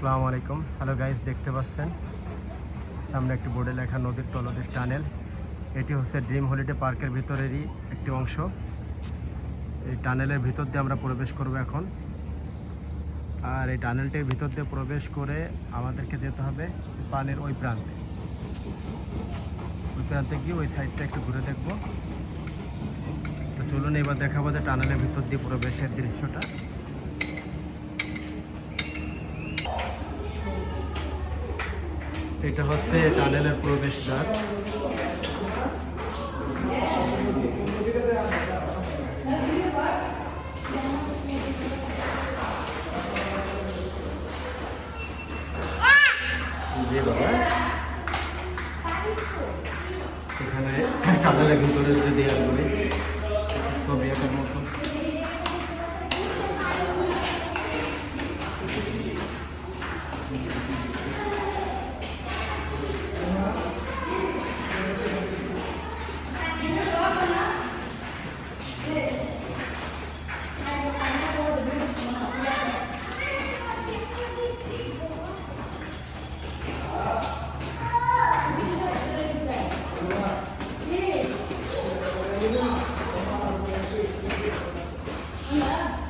আসসালামু আলাইকুম। Hello guys দেখতে পাচ্ছেন? সামনে একটি বোর্ডে লেখা নদীর তলদেশ টানেল। এটি হচ্ছে ড্রিম হলিডে পার্কের ভিতরেরই একটি অংশ। এই টানেলের ভিতর দিয়ে আমরা প্রবেশ করব এখন। আর এই টানেলটির ভিতর দিয়ে প্রবেশ করে আমাদেরকে যেতে হবে পানের ওই প্রান্তে। ওই প্রান্তে গিয়ে ওই সাইডটা একটু ঘুরে দেখব। তো চলুন এবার দেখাবো যে টানেলের ভিতর দিয়ে প্রবেশের দৃশ্যটা। এটা হচ্ছে টানেলের প্রবেশদ্বার। জি বাবা। এখানে টানেলের ভিতরে যে দেয়ালগুলি ছবি আঁকার মতো।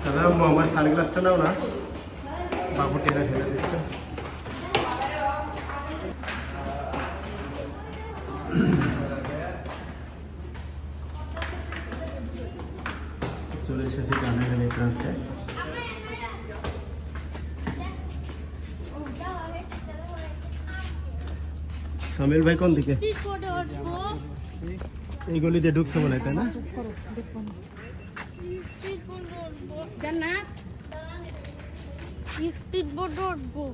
కదా మరి సన్గ్లాస్ వస్తున్నావు నా బాబు టేరా చేయాలి తీస్తా చూసేసి కానీ ప్రాంతం সামির ভাই কোন দিকে? এই গলি দিয়ে ঢুকছে মনে হয় তাই না? স্পিড উঠবো।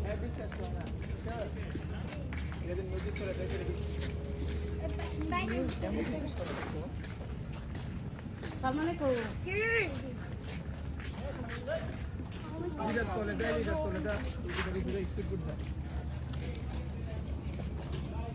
তো